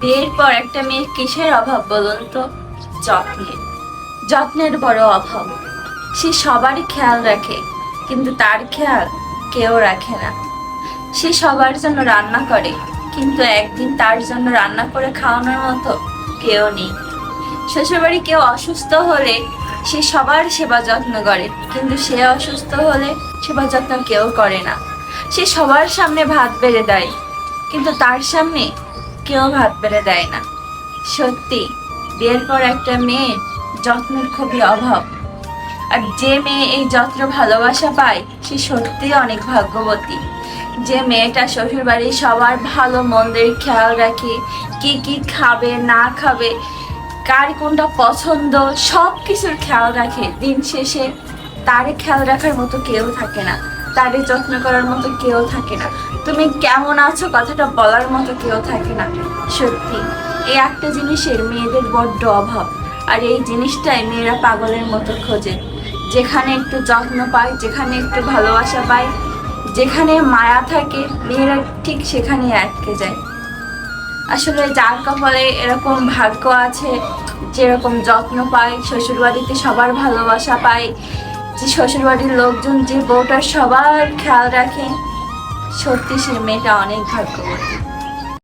বিয়ের পর একটা মেয়ের কিসের অভাব বলুন তো? যত্নের। যত্নের বড় অভাব। সে সবারই খেয়াল রাখে, কিন্তু তার খেয়াল কেউ রাখে না। সে সবার জন্য রান্না করে, কিন্তু একদিন তার জন্য রান্না করে খাওয়ানোর মতো কেউ নেই। শ্বশুরবাড়ি কেউ অসুস্থ হলে সে সবার সেবা যত্ন করে, কিন্তু সে অসুস্থ হলে সেবা যত্ন কেউ করে না। সে সবার সামনে ভাত বেড়ে দেয়, কিন্তু তার সামনে কেউ ভাত বেড়ে দেয় না। সত্যি, বিয়ের পর একটা মেয়ের যত্নের খুবই অভাব। আর যে মেয়ে এই যত্ন ভালোবাসা পায়, সে সত্যিই অনেক ভাগ্যবতী। যে মেয়েটা শ্বশুর বাড়ির সবার ভালো মন্দের খেয়াল রাখে, কি কি খাবে, না খাবে, কার কোনটা পছন্দ সব কিছুর খেয়াল রাখে। দিন শেষে তারে খেয়াল রাখার মতো কেউ থাকে না। তারে যত্ন করার মতো কেউ থাকে না। তুমি কেমন আছো কথাটা বলার মতো কেউ থাকে না। সত্যি, এই একটা জিনিসের মেয়েদের বড্ড অভাব। আর এই জিনিসটাই মেয়েরা পাগলের মতো খোঁজে। যেখানে একটু যত্ন পায়, যেখানে একটু ভালোবাসা পায়, যেখানে মায়া থাকে, মেয়েরা ঠিক সেখানেই আটকে যায়। আসলে যার কপালে এরকম ভাগ্য আছে, যেরকম যত্ন পায়, শ্বশুরবাড়িতে সবার ভালোবাসা পায় যে শ্বশুরবাড়ির লোকজন যে বউটা সবার খেয়াল রাখে সত্যি সে মেয়েটা অনেক ভাগ্যবতী।